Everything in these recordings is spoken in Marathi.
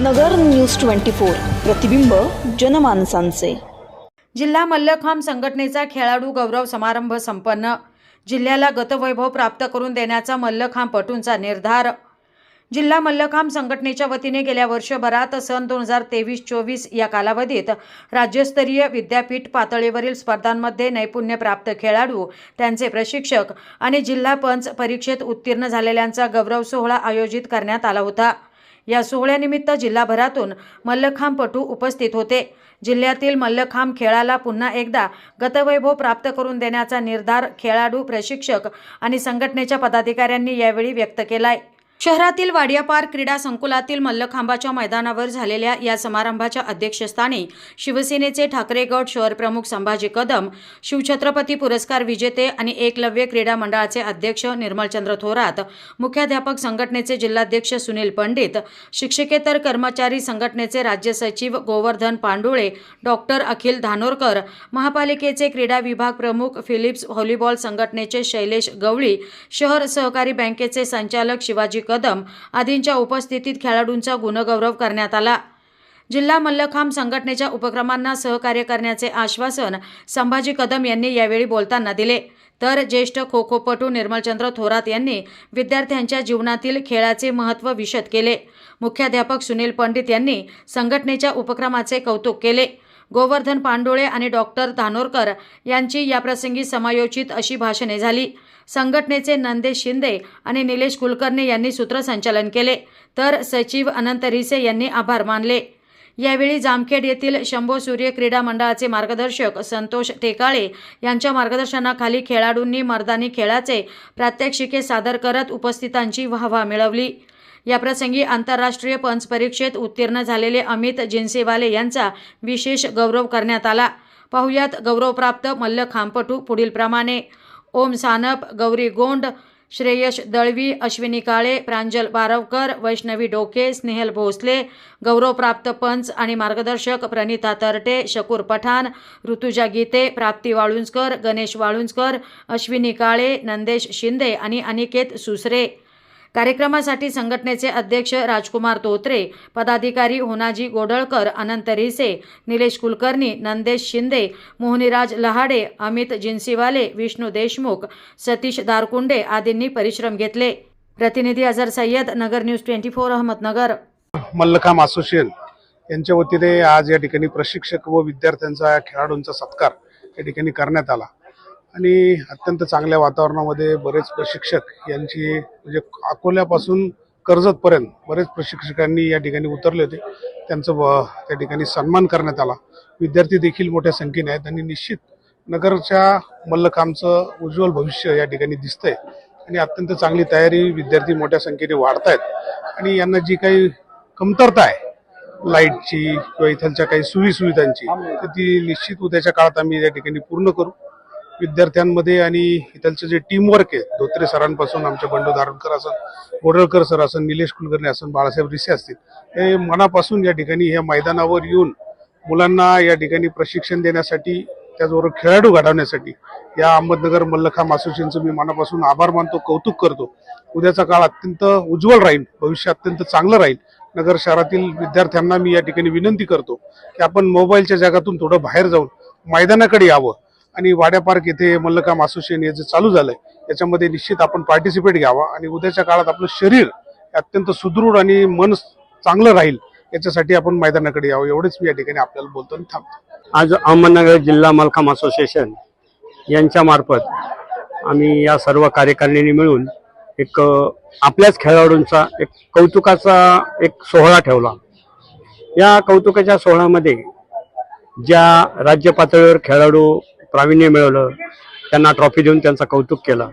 नगर न्यूज ट्वेंटी फोर प्रतिबिंब जनमानसांचे. जिल्हा मल्लखांब संघटनेचा खेळाडू गौरव समारंभ संपन्न. जिल्ह्याला गतवैभव प्राप्त करून देण्याचा मल्लखांबपटूंचा निर्धार. जिल्हा मल्लखांब संघटनेच्या वतीने गेल्या वर्षभरात सन दोन हजार तेवीस चोवीस या कालावधीत राज्यस्तरीय विद्यापीठ पातळीवरील स्पर्धांमध्ये नैपुण्य प्राप्त खेळाडू त्यांचे प्रशिक्षक आणि जिल्हा पंच परीक्षेत उत्तीर्ण झालेल्यांचा गौरव सोहळा आयोजित करण्यात आला होता. या सोहळ्यानिमित्त जिल्हाभरातून मल्लखांबपटू उपस्थित होते. जिल्ह्यातील मल्लखांब खेळाला पुन्हा एकदा गतवैभव प्राप्त करून देण्याचा निर्धार खेळाडू प्रशिक्षक आणि संघटनेच्या पदाधिकाऱ्यांनी यावेळी व्यक्त केलाय. शहरातील वाडियापार क्रीडा संकुलातील मल्लखांबाच्या मैदानावर झालेल्या या समारंभाच्या अध्यक्षस्थानी शिवसेनेचे ठाकरे गट शहर प्रमुख संभाजी कदम शिवछत्रपती पुरस्कार विजेते आणि एकलव्य क्रीडा मंडळाचे अध्यक्ष निर्मलचंद्र थोरात मुख्याध्यापक संघटनेचे जिल्हाध्यक्ष सुनील पंडित शिक्षकेतर कर्मचारी संघटनेचे राज्य सचिव गोवर्धन पांडुळे डॉक्टर अखिल धानोरकर महापालिकेचे क्रीडा विभाग प्रमुख फिलिप्स व्हॉलीबॉल संघटनेचे शैलेश गवळी शहर सहकारी बँकेचे संचालक शिवाजी कदम आदींच्या उपस्थितीत खेळाडूंचा गुणगौरव करण्यात आला. जिल्हा मल्लखांब संघटनेच्या उपक्रमांना सहकार्य करण्याचे आश्वासन संभाजी कदम यांनी यावेळी बोलताना दिले. तर ज्येष्ठ खो खोपटू निर्मलचंद्र थोरात यांनी विद्यार्थ्यांच्या जीवनातील खेळाचे महत्त्व विशद केले. मुख्याध्यापक सुनील पंडित यांनी संघटनेच्या उपक्रमाचे कौतुक केले. गोवर्धन पांडोळे आणि डॉक्टर धानोरकर यांची याप्रसंगी समायोजित अशी भाषणे झाली. संघटनेचे नंदेश शिंदे आणि निलेश कुलकर्णी यांनी सूत्रसंचालन केले. तर सचिव अनंत रिसे यांनी आभार मानले. यावेळी जामखेड येथील शंभो सूर्य क्रीडा मंडळाचे मार्गदर्शक संतोष टेकाळे यांच्या मार्गदर्शनाखाली खेळाडूंनी मर्दानी खेळाचे प्रात्यक्षिके सादर करत उपस्थितांची वाहवा मिळवली. याप्रसंगी आंतरराष्ट्रीय पंच परीक्षेत उत्तीर्ण झालेले अमित जिन्सेवाले यांचा विशेष गौरव करण्यात आला. पाहुयात गौरवप्राप्त मल्लखांपटू पुढीलप्रमाणे ओम सानप गौरी गोंड श्रेयश दळवी अश्विनी काळे प्रांजल बारवकर वैष्णवी डोके स्नेहल भोसले गौरवप्राप्त पंच आणि मार्गदर्शक प्रणिता तरटे शकूर पठाण ऋतुजा गीते प्राप्ती वाळुंजकर गणेश वाळुंजकर अश्विनी काळे नंदेश शिंदे आणि अनिकेत सुसरे. कार्यक्रमासाठी संघटनेचे अध्यक्ष राजकुमार तोत्रे पदाधिकारी होनाजी गोडळकर अनंत रिसे निलेश कुलकर्णी नंदेश शिंदे मोहनीराज लहाडे अमित जिन्सीवाले विष्णू देशमुख सतीश दारकुंडे आदींनी परिश्रम घेतले. प्रतिनिधी Azhar Sayyad Nagar news twenty four Ahmednagar. Mallakhamb association यांच्या वतीने आज या ठिकाणी प्रशिक्षक व विद्यार्थ्यांचा खेळाडूंचा सत्कार या ठिकाणी करण्यात आला. आणि अत्यंत चांगल्या वातावरणामध्ये बरेच प्रशिक्षक यांची म्हणजे अकोल्यापासून कर्जतपर्यंत बरेच प्रशिक्षकांनी या ठिकाणी उतरले होते. त्यांचं त्या ठिकाणी सन्मान करण्यात आला. विद्यार्थी देखील मोठ्या संख्येने आहेत आणि निश्चित नगरच्या मल्लखांबचं उज्ज्वल भविष्य या ठिकाणी दिसतंय. आणि अत्यंत चांगली तयारी विद्यार्थी मोठ्या संख्येने वाढतायत. आणि यांना जी काही कमतरता आहे लाईटची किंवा इथलच्या काही सोयीसुविधांची तर ती निश्चित उद्याच्या काळात आम्ही या ठिकाणी पूर्ण करू. विद्यार्थ्यांमध्ये आणि इथलचं जे टीमवर्क आहे धोत्रे सरांपासून आमच्या बंडू धारणकर असन गोडळकर सर असन निलेश कुलकर्णी असन बाळासाहेब रिसे असतील हे मनापासून या ठिकाणी ह्या मैदानावर येऊन मुलांना या ठिकाणी प्रशिक्षण देण्यासाठी त्याचबरोबर खेळाडू घडवण्यासाठी या अहमदनगर मल्लखा असोसिएशनचं मी मनापासून आभार मानतो कौतुक करतो. उद्याचा काळ अत्यंत उज्ज्वल राहील भविष्य अत्यंत चांगलं राहील. नगर शहरातील विद्यार्थ्यांना मी या ठिकाणी विनंती करतो की आपण मोबाईलच्या जगातून थोडं बाहेर जाऊन मैदानाकडे यावं. आणि वाड्या पार्क येथे मल्लखांब असोसिएशन हे जे चालू झालंय याच्यामध्ये निश्चित आपण पार्टिसिपेट घ्यावा आणि उद्याच्या काळात आपलं शरीर अत्यंत सुदृढ आणि मन चांगलं राहील याच्यासाठी आपण मैदानाकडे यावं एवढेच मी या ठिकाणी आपल्याला बोलतो आणि थांबतो. आज अहमदनगर जिल्हा मलखाम असोसिएशन यांच्या मार्फत आम्ही या सर्व कार्यकारिणीने मिळून एक आपल्याच खेळाडूंचा एक कौतुकाचा एक सोहळा ठेवला. या कौतुकाच्या सोहळ्यामध्ये ज्या राज्य पातळीवर खेळाडू प्रावीण्य मिळवलं त्यांना ट्रॉफी देऊन त्यांचं कौतुक केलं.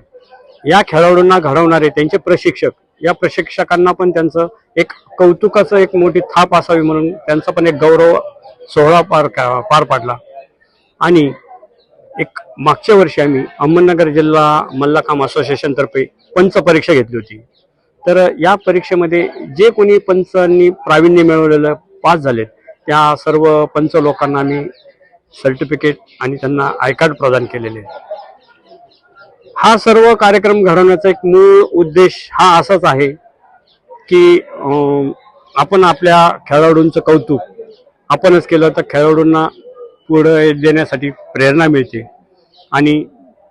या खेळाडूंना घडवणारे त्यांचे प्रशिक्षक या प्रशिक्षकांना पण त्यांचं एक कौतुकाचं एक मोठी थाप असावी म्हणून त्यांचा पण एक गौरव सोहळा पार पार पाडला. आणि एक मागच्या वर्षी आम्ही अहमदनगर जिल्हा मल्लखांब असोसिएशनतर्फे पंच परीक्षा घेतली होती. तर या परीक्षेमध्ये जे कोणी पंचांनी प्रावीण्य मिळवलेलं पास झालेत त्या सर्व पंच लोकांना आम्ही सर्टिफिकेट आणि त्यांना आय कार्ड प्रदान केलेले हा सर्व कार्यक्रम घडवण्याचा एक मूळ उद्देश हा असाच आहे की आपण आपल्या खेळाडूंचं कौतुक आपणच केलं तर खेळाडूंना पुढे देण्यासाठी प्रेरणा मिळते. आणि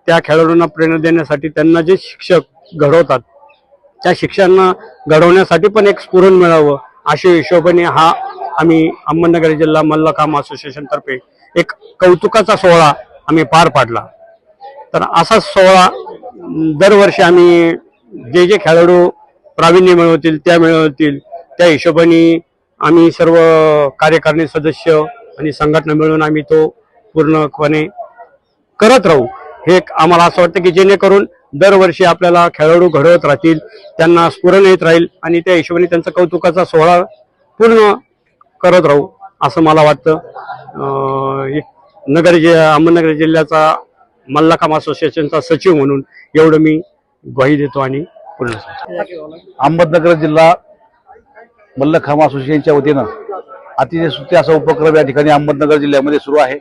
त्या खेळाडूंना प्रेरणा देण्यासाठी त्यांना जे शिक्षक घडवतात त्या शिक्षकांना घडवण्यासाठी पण एक स्फुरण मिळावं अशा हिशोबाने हा आम्ही अहमदनगर जिल्हा मल्लकाम असोसिएशन तर्फे एक कौतुकाचा सोहळा आम्ही पार पाडला. तर असा सोहळा दरवर्षी आम्ही जे जे खेळाडू प्रावीण्य मिळवतील त्या मिळवतील त्या हिशोबाने आम्ही सर्व कार्यकारिणी सदस्य आणि संघटना मिळून आम्ही तो पूर्णपणे करत राहू. हे एक आम्हाला असं वाटतं की जेणेकरून दरवर्षी आपल्याला खेळाडू घडवत राहतील त्यांना स्फुरण येत राहील आणि त्या हिशोबाने त्यांचा कौतुकाचा सोहळा पूर्ण करत राहू. असं मला वाटतं. एक नगर जि अहमदनगर जिल्ह्याचा मल्लाकाम असोसिएशनचा सचिव म्हणून एवढं मी ग्वाही देतो आणि पूर्ण अहमदनगर जिल्हा मल्लखाम असोसिएशनच्या वतीनं अतिशय सुट्टे असा उपक्रम या ठिकाणी अहमदनगर जिल्ह्यामध्ये सुरू आहे.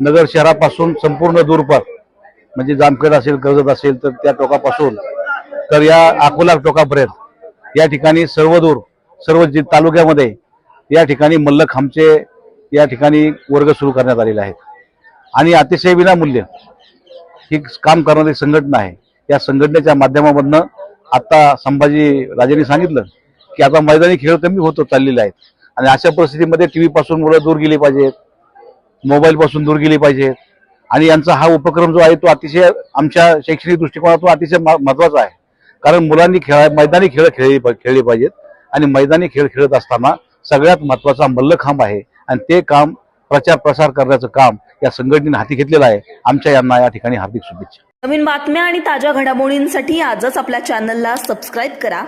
नगर शहरापासून संपूर्ण दूरपर म्हणजे जामखेड असेल कर्जत असेल तर त्या टोकापासून तर या अकोला टोकापर्यंत या ठिकाणी सर्व दूर सर्व जि तालुक्यामध्ये या ठिकाणी मल्लखांबचे या ठिकाणी वर्ग सुरू करण्यात आलेले आहेत. आणि अतिशय विनामूल्य ही काम करणारी संघटना आहे. या संघटनेच्या माध्यमामधनं आता संभाजी राजेंनी सांगितलं की आता मैदानी खेळ कमी होत चाललेले आहेत. आणि अशा परिस्थितीमध्ये टी व्हीपासून मुलं दूर गेली पाहिजेत. मोबाईलपासून दूर गेली पाहिजेत. आणि यांचा हा उपक्रम जो आहे तो अतिशय आमच्या शैक्षणिक दृष्टिकोनातून अतिशय म- महत्त्वाचा आहे. कारण मुलांनी खेळा मैदानी खेळ खेळली खेळले पाहिजेत. आणि मैदानी खेळ खेळत असताना सगळ्यात महत्त्वाचा मल्लखांब आहे. आणि ते काम प्रचार प्रसार करण्याचं काम या संघटनेने हाती घेतलेलं आहे. आमच्या यांना या ठिकाणी हार्दिक शुभेच्छा. नवीन बातम्या आणि ताज्या घडामोडींसाठी आजच आपल्या चॅनलला सबस्क्राईब करा.